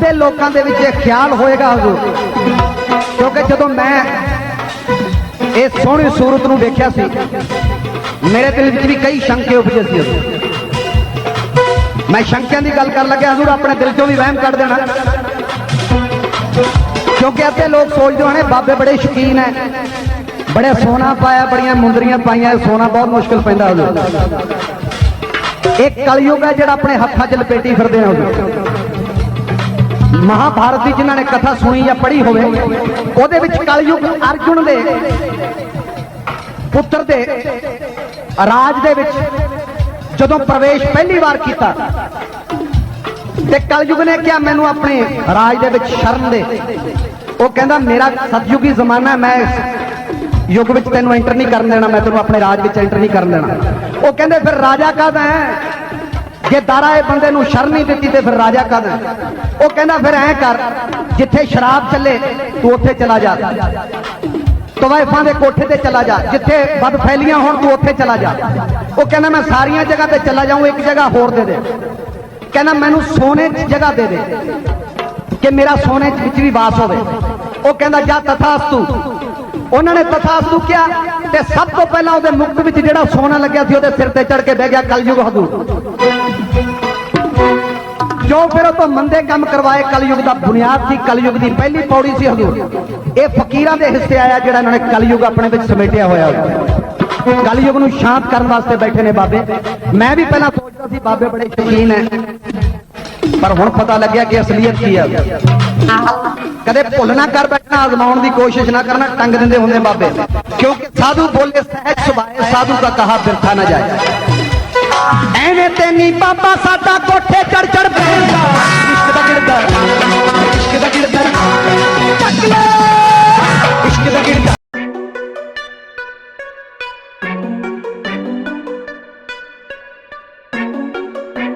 ਅੱਧੇ ਲੋਕਾਂ ਦੇ ਵਿੱਚ ਇਹ ਖਿਆਲ ਹੋਏਗਾ ਹਜ਼ੂਰ। ਕਿਉਂਕਿ ਜਦੋਂ ਮੈਂ ਇਹ ਸੋਹਣੀ ਸੂਰਤ ਨੂੰ ਵੇਖਿਆ ਸੀ, ਮੇਰੇ ਦਿਲ ਵਿੱਚ ਵੀ ਕਈ ਸ਼ੰਕੇ ਉਪਜੇ ਸੀ ਮੈਂ ਸ਼ੰਕਿਆਂ ਦੀ ਗੱਲ ਕਰਨ ਲੱਗਿਆ, ਹਜ਼ੂਰ, ਆਪਣੇ ਦਿਲ ਚੋਂ ਵੀ ਵਹਿਮ ਕੱਢ ਦੇਣਾ। ਕਿਉਂਕਿ ਅੱਧੇ ਲੋਕ ਸੋਚਦੇ ਹੋਣੇ ਬਾਬੇ ਬੜੇ ਸ਼ੌਕੀਨ ਐ, ਬੜੇ ਸੋਨਾ ਪਾਇਆ, ਬੜੀਆਂ ਮੁੰਦਰੀਆਂ ਪਾਈਆਂ, ਸੋਨਾ ਬਹੁਤ ਮੁਸ਼ਕਲ ਪੈਂਦਾ ਹਜ਼ੂਰ। ਇਹ ਕਲਯੁਗ ਹੈ ਜਿਹੜਾ ਆਪਣੇ ਹੱਥਾਂ 'ਚ ਲਪੇਟੀ ਫਿਰਦੇ ਆ ਹਜ਼ੂਰ। ਮਹਾਭਾਰਤ ਦੀ ਜਿਨ੍ਹਾਂ ਨੇ ਕਥਾ ਸੁਣੀ ਜਾਂ ਪੜ੍ਹੀ ਹੋਵੇ, ਉਹਦੇ ਵਿੱਚ ਕਲਯੁਗ ਅਰਜੁਨ ਦੇ ਪੁੱਤਰ ਦੇ ਰਾਜ ਦੇ ਵਿੱਚ ਜਦੋਂ ਪ੍ਰਵੇਸ਼ ਪਹਿਲੀ ਵਾਰ ਕੀਤਾ, ਤੇ ਕਲਯੁਗ ਨੇ ਕਿਹਾ, ਮੈਨੂੰ ਆਪਣੇ ਰਾਜ ਦੇ ਵਿੱਚ ਸ਼ਰਨ ਦੇ। ਉਹ ਕਹਿੰਦਾ, ਮੇਰਾ ਸਤਯੁਗੀ ਜ਼ਮਾਨਾ ਮੈਂ ਇਸ ਯੁੱਗ ਵਿੱਚ ਤੈਨੂੰ ਐਂਟਰ ਨਹੀਂ ਕਰਨ ਦੇਣਾ, ਮੈਂ ਤੈਨੂੰ ਆਪਣੇ ਰਾਜ ਵਿੱਚ ਐਂਟਰ ਨਹੀਂ ਕਰਨ ਦੇਣਾ। ਉਹ ਕਹਿੰਦੇ, ਫਿਰ ਰਾਜਾ ਕਾਹਦਾ ਹੈ? ਜੇ ਦਾਰਾ ਇਹ ਬੰਦੇ ਨੂੰ ਸ਼ਰਨ ਨਹੀਂ ਦਿੱਤੀ ਤੇ ਫਿਰ ਰਾਜਾ ਕਾਹਦਾ ਉਹ ਕਹਿੰਦਾ, ਫਿਰ ਐਂ ਕਰ, ਜਿੱਥੇ ਸ਼ਰਾਬ ਚੱਲੇ, ਤੂੰ ਉੱਥੇ ਚਲਾ ਜਾ। ਤਵਾਇਫਾਂ ਦੇ ਕੋਠੇ ਤੇ ਚਲਾ ਜਾ। ਜਿੱਥੇ ਬਦ ਫੈਲੀਆਂ ਹੋਣ, ਤੂੰ ਉੱਥੇ ਚਲਾ ਜਾ। ਉਹ ਕਹਿੰਦਾ, ਮੈਂ ਸਾਰੀਆਂ ਜਗ੍ਹਾ ਤੇ ਚਲਾ ਜਾਊਂ, ਇੱਕ ਜਗ੍ਹਾ ਹੋਰ ਦੇ ਦੇ। ਕਹਿੰਦਾ, ਮੈਨੂੰ ਸੋਨੇ 'ਚ ਜਗ੍ਹਾ ਦੇ ਦੇ, ਕਿ ਮੇਰਾ ਸੋਨੇ ਵਿੱਚ ਵੀ ਵਾਸ ਹੋਵੇ। ਉਹ ਕਹਿੰਦਾ, ਜਾ ਤਥਾਸਤੂ। ਉਹਨਾਂ ਨੇ ਤਥਾਸਤੂ ਕਿਹਾ ਤੇ ਸਭ ਤੋਂ ਪਹਿਲਾਂ ਉਹਦੇ ਮੁਕਤ ਵਿੱਚ ਜਿਹੜਾ ਸੋਨਾ ਲੱਗਿਆ ਸੀ, ਉਹਦੇ ਸਿਰ ਤੇ ਚੜ ਕੇ ਬਹਿ ਗਿਆ ਕਲਯੁਗ ਹਜ਼ੂਰ ਜੋ ਫਿਰ ਉਹ ਤੋਂ ਮੰਦੇ ਕੰਮ ਕਰਵਾਏ, ਕਲਯੁਗ ਦਾ ਬੁਨਿਆਦ ਸੀ, ਕਲਯੁਗ ਦੀ ਪਹਿਲੀ ਪੌੜੀ ਸੀ ਹਜ਼ੂਰ। ਇਹ ਫਕੀਰਾਂ ਦੇ ਹਿੱਸੇ ਆਇਆ ਜਿਹੜਾ ਇਹਨਾਂ ਨੇ ਕਲਯੁਗ ਆਪਣੇ ਵਿੱਚ ਸਮੇਟਿਆ ਹੋਇਆ ਹੋਇਆ। ਕਲਯੁਗ ਨੂੰ ਸ਼ਾਂਤ ਕਰਨ ਵਾਸਤੇ ਬੈਠੇ ਨੇ ਬਾਬੇ। ਮੈਂ ਵੀ ਪਹਿਲਾਂ ਸੋਚਦਾ ਸੀ, ਬਾਬੇ ਬੜੇ ਸ਼ੌਕੀਨ ਹੈ। ਪਰ ਹੁਣ ਪਤਾ ਲੱਗਿਆ ਕਿ ਅਸਲੀਅਤ ਕੀ ਹੈ। ਕਦੇ ਭੁੱਲ ਨਾ ਕਰ ਬੈਠਣਾ ਅਜ਼ਮਾਉਣ ਦੀ ਕੋਸ਼ਿਸ਼ ਨਾ ਕਰਨਾ, ਟੰਗ ਦਿੰਦੇ ਹੁੰਦੇ ਬਾਬੇ। ਕਿਉਂਕਿ ਸਾਧੂ ਬੋਲੇ ਸਹਿਜ ਸੁਭਾਏ, ਸਾਧੂ ਦਾ ਕਹਾ ਬਿਰਥਾ ਨਾ ਜਾਏ। ਐਵੇਂ ਤੇ ਨਹੀਂ ਬਾਬਾ ਸਾਡਾ ਕੋਠੇ ਚੜ ਚੜ ਬੈਠਦਾ